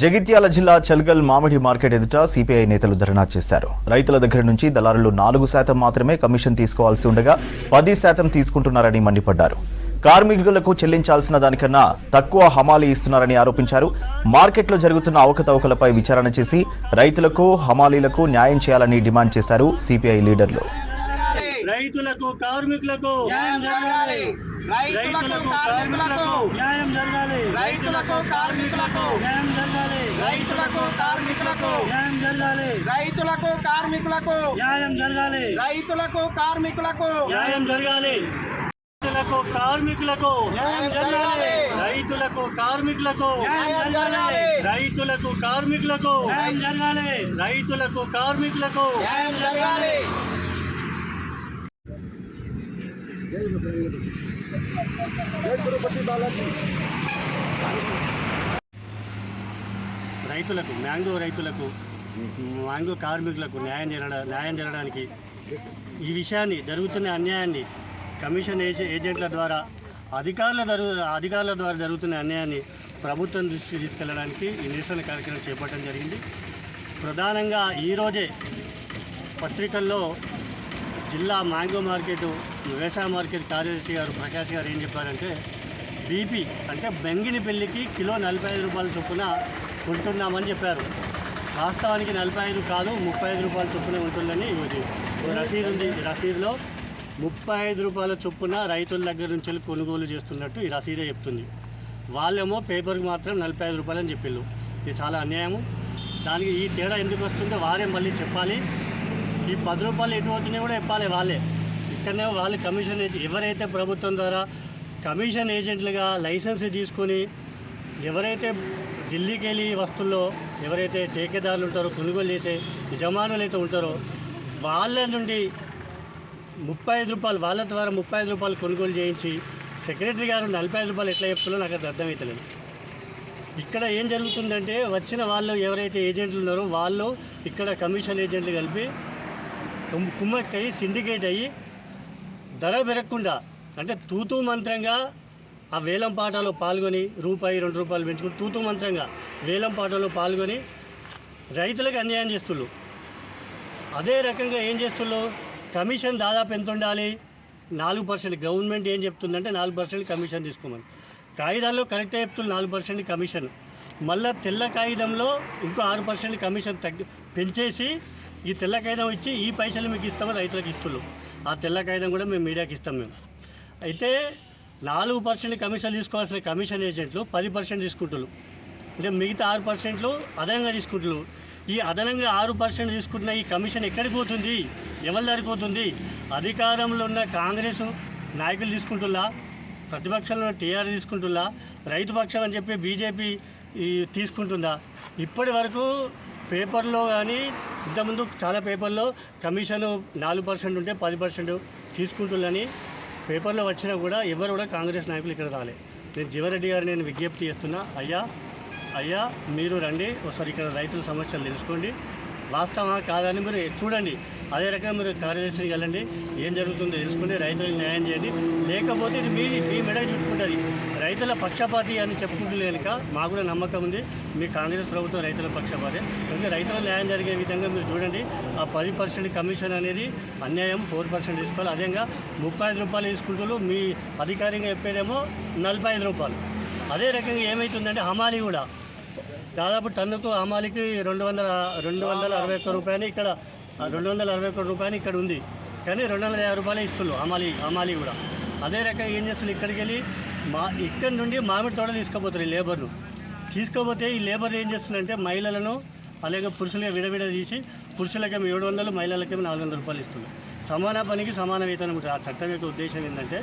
జగిత్యాల జిల్లా చల్గల్ మామిడి మార్కెట్ ఎదుట సిపిఐ నేతలు ధర్నా చేశారు. రైతుల దగ్గర నుంచి దళారులు నాలుగు శాతం మాత్రమే కమిషన్ తీసుకోవాల్సి ఉండగా పది శాతం తీసుకుంటున్నారని మండిపడ్డారు. కార్మికులకు చెల్లించాల్సిన దానికన్నా తక్కువ హమాలీ ఇస్తున్నారని ఆరోపించారు. మార్కెట్లో జరుగుతున్న అవకతవకలపై విచారణ చేసి రైతులకు హమాలీలకు న్యాయం చేయాలని డిమాండ్ చేశారు సిపిఐ లీడర్లు. రైతులకు కార్మికులకు న్యాయం జరగాలి రైతులకు కార్మికులకు న్యాయం జరగాలి రైతులకు కార్మికులకు న్యాయం జరగాలి రైతులకు కార్మికులకు న్యాయం జరగాలి రైతులకు కార్మికులకు న్యాయం జరగాలి రైతులకు కార్మికులకు న్యాయం జరగాలి రైతులకు కార్మికులకు న్యాయం జరగాలి రైతులకు కార్మికులకు న్యాయం జరగాలి రైతులకు కార్మికులకు న్యాయం జరగాలి రైతులకు కార్మికులకు న్యాయం జరగాలి రైతులకు మ్యాంగో రైతులకు మ్యాంగో కార్మికులకు న్యాయం జరగడం న్యాయం జరగడానికి ఈ విషయాన్ని జరుగుతున్న అన్యాయాన్ని కమిషన్ ఏజెంట్ల ద్వారా అధికారుల జరు అధికారుల ద్వారా జరుగుతున్న అన్యాయాన్ని ప్రభుత్వం దృష్టికి తీసుకెళ్ళడానికి ఈ నిరసన కార్యక్రమం చేపట్టడం జరిగింది. ప్రధానంగా ఈరోజే పత్రికల్లో జిల్లా మ్యాంగో మార్కెట్ వ్యవసాయ మార్కెట్ కార్యదర్శి గారు ప్రకాష్ గారు ఏం చెప్పారంటే బీపీ అంటే బెంగిని పెళ్ళికి కిలో నలభై ఐదు రూపాయల చొప్పున ఉంటున్నామని చెప్పారు. వాస్తవానికి నలభై ఐదు కాదు ముప్పై ఐదు రూపాయల చొప్పున ఉంటుందని ఇది రసీదు ఉంది. రసీదులో ముప్పై ఐదు రూపాయల చొప్పున రైతుల దగ్గర నుంచి వెళ్ళి కొనుగోలు చేస్తున్నట్టు ఈ రసీదే చెప్తుంది. వాళ్ళేమో పేపర్కి మాత్రం నలభై ఐదు రూపాయలని చెప్పిళ్ళు. ఇది చాలా అన్యాయము. దానికి ఈ తేడా ఎందుకు వస్తుందో వారే మళ్ళీ చెప్పాలి. ఈ పది రూపాయలు ఎటు అవుతున్నాయి కూడా చెప్పాలి వాళ్ళే. ఇక్కడనే వాళ్ళు కమిషన్ ఎవరైతే ప్రభుత్వం ద్వారా కమిషన్ ఏజెంట్లుగా లైసెన్స్ తీసుకొని ఎవరైతే ఢిల్లీకి వెళ్ళి వస్తుల్లో ఎవరైతే టేకేదారులు ఉంటారో కొనుగోలు చేసే యజమానులు అయితే ఉంటారో వాళ్ళ నుండి ముప్పై ఐదు రూపాయలు వాళ్ళ ద్వారా ముప్పై ఐదు రూపాయలు కొనుగోలు చేయించి సెక్రటరీ గారు నలభై ఐదు రూపాయలు ఎట్లా చెప్తున్నారో నాకు అది అర్థమవుతలేదు ఇక్కడ ఏం జరుగుతుందంటే వచ్చిన వాళ్ళు ఎవరైతే ఏజెంట్లు ఉన్నారో వాళ్ళు ఇక్కడ కమిషన్ ఏజెంట్లు కలిపి కుమ్- కుమ్మక్కయి సిండికేట్ అయ్యి ధర పెరగకుండా అంటే తూతూ మంత్రంగా ఆ వేలం పాటలో పాల్గొని రూపాయి రెండు రూపాయలు పెంచుకుని తూతూ మంత్రంగా వేలం పాటలో పాల్గొని రైతులకు అన్యాయం చేస్తుళ్ళు. అదే రకంగా ఏం చేస్తుళ్ళు? కమిషన్ దాదాపు ఎంత ఉండాలి? నాలుగు పర్సెంట్ గవర్నమెంట్ ఏం చెప్తుందంటే నాలుగు పర్సెంట్ కమిషన్ తీసుకోమని. కాగితాల్లో కరెక్టే చెప్తుంది నాలుగు పర్సెంట్ కమిషన్. మళ్ళీ తెల్ల కాగితంలో ఇంకో ఆరు పర్సెంట్ కమిషన్ తగ్గి పెంచేసి ఈ తెల్ల కాగితం ఇచ్చి ఈ పైసలు మీకు ఇస్తామని రైతులకు ఇస్తున్నారు ఆ తెల్ల కాగితం కూడా మేము మీడియాకి ఇస్తాం మేము. అయితే నాలుగు పర్సెంట్ కమిషన్ తీసుకోవాల్సిన కమిషన్ ఏజెంట్లు పది పర్సెంట్ తీసుకుంటున్నారు అంటే మిగతా ఆరు పర్సెంట్లు అదనంగా తీసుకుంటున్నారు ఈ అదనంగా ఆరు పర్సెంట్ తీసుకుంటున్న ఈ కమిషన్ ఎక్కడికి పోతుంది? ఎవరి దగ్గరికి పోతుంది? అధికారంలో ఉన్న కాంగ్రెస్ నాయకులు తీసుకుంటున్నా ప్రతిపక్షంలో ఉన్న టీఆర్ తీసుకుంటున్నా రైతు పక్షం అని చెప్పి బీజేపీ తీసుకుంటుందా? ఇప్పటి వరకు పేపర్లో కానీ ఇంతకుముందు చాలా పేపర్లో కమిషన్ నాలుగు పర్సెంట్ ఉంటే పది పర్సెంట్ తీసుకుంటుందని పేపర్లో వచ్చినా కూడా ఎవరు కూడా కాంగ్రెస్ నాయకులు ఇక్కడ రాలే. నేను జీవారెడ్డి గారు నేను విజ్ఞప్తి చేస్తున్నా అయ్యా అయ్యా మీరు రండి ఒకసారి ఇక్కడ రైతుల సమస్యలు తెలుసుకోండి. వాస్తవా కాదని మీరు చూడండి. అదే రకంగా మీరు కార్యదర్శికి వెళ్ళండి. ఏం జరుగుతుందో తెలుసుకుని రైతులకు న్యాయం చేయండి. లేకపోతే ఇది మీ మీ మెడ చుట్టుకుంటుంది. రైతుల పక్షపాతి అని చెప్పుకుంటుంది కనుక మాకు కూడా నమ్మకం ఉంది. మీ కాంగ్రెస్ ప్రభుత్వం రైతుల పక్షపాతి. అందుకే రైతుల న్యాయం జరిగే విధంగా మీరు చూడండి. ఆ పది పర్సెంట్ కమిషన్ అనేది అన్యాయం ఫోర్ పర్సెంట్ తీసుకోవాలి. అదేవిధంగా ముప్పై ఐదు రూపాయలు తీసుకుంటూ మీ అధికారికంగా చెప్పేదేమో నలభై ఐదు రూపాయలు. అదే రకంగా ఏమవుతుందంటే హమాలి కూడా. దాదాపు టన్నుకు హమాలికి రెండు వందల రెండు వందల అరవై ఒక్క రూపాయలు ఇక్కడ రెండు వందల అరవై ఒకటి రూపాయలు ఇక్కడ ఉంది. కానీ రెండు వందల యాభై రూపాయలు ఇస్తున్నారు అమాలి హమాలి కూడా. అదే రకంగా ఏం చేస్తున్నారు ఇక్కడికి వెళ్ళి మా ఇక్కడి నుండి మామిడి తోట తీసుకుపోతారు ఈ లేబర్ను. తీసుకోపోతే ఈ లేబర్ ఏం చేస్తున్నారంటే మహిళలను అలాగే పురుషులుగా విడవిడ తీసి పురుషులకేమో ఏడు వందలు మహిళలకేమో నాలుగు వందల రూపాయలు ఇస్తున్నారు సమాన పనికి సమాన వేతనం ఉంటుంది ఆ చట్టం యొక్క ఉద్దేశం ఏంటంటే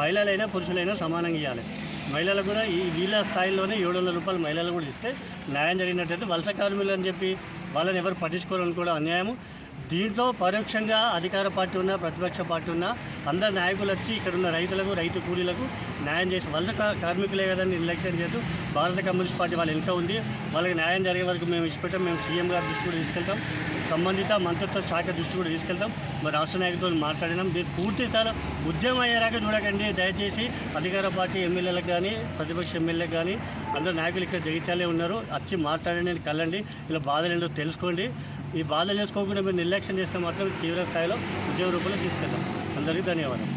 మహిళలైనా పురుషులైనా సమానంగా ఇవ్వాలి మహిళలకు కూడా ఈ వీళ్ళ స్థాయిలోనే ఏడు వందల రూపాయలు మహిళలు కూడా ఇస్తే న్యాయం జరిగినట్టయితే వలస కార్మికులు అని చెప్పి వాళ్ళని ఎవరు పట్టించుకోవాలని కూడా అన్యాయము. దీంట్లో పరోక్షంగా అధికార పార్టీ ఉన్న ప్రతిపక్ష పార్టీ ఉన్న అందరు నాయకులు వచ్చి ఇక్కడ ఉన్న రైతులకు రైతు కూలీలకు న్యాయం చేసి వాళ్ళ కా- కార్మికులే కదండి నిర్లక్ష్యం చేస్తూ భారత కమ్యూనిస్ట్ పార్టీ వాళ్ళ వెనుక ఉంది. వాళ్ళకి న్యాయం జరిగే వరకు మేము ఇచ్చిపెట్టాం. మేము సీఎం గారి దృష్టి కూడా తీసుకెళ్తాం. సంబంధిత మంత్రిత్వ శాఖ దృష్టి కూడా తీసుకెళ్తాం. మరి రాష్ట్ర నాయకులతో మాట్లాడినాం. దీన్ని పూర్తి స్థాయిలో ఉద్యమం అయ్యేలాగా చూడకండి. దయచేసి అధికార పార్టీ ఎమ్మెల్యేలకు కానీ ప్రతిపక్ష ఎమ్మెల్యేలకు కానీ అందరు నాయకులు ఇక్కడ జగిత్యాలే ఉన్నారు. వచ్చి మాట్లాడండి కలండి ఇలా బాధలు తెలుసుకోండి. ఈ బాధలు చేసుకోకుండా మీరు నిర్లక్ష్యం చేస్తే మాత్రం తీవ్ర స్థాయిలో ఉద్యోగ రూపంలో తీసుకెళ్తాం అందరికీ ధన్యవాదాలు.